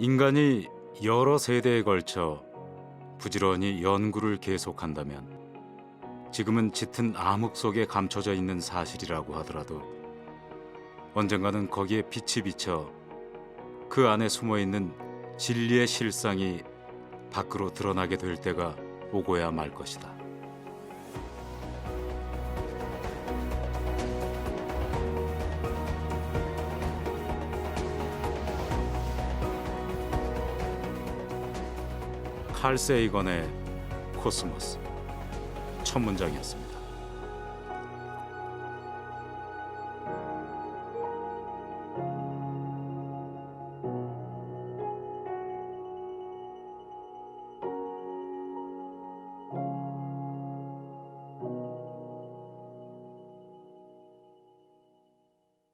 인간이 여러 세대에 걸쳐 부지런히 연구를 계속한다면 지금은 짙은 암흑 속에 감춰져 있는 사실이라고 하더라도 언젠가는 거기에 빛이 비쳐 그 안에 숨어 있는 진리의 실상이 밖으로 드러나게 될 때가 오고야 말 것이다. 칼 세이건의 코스모스 첫 문장이었습니다.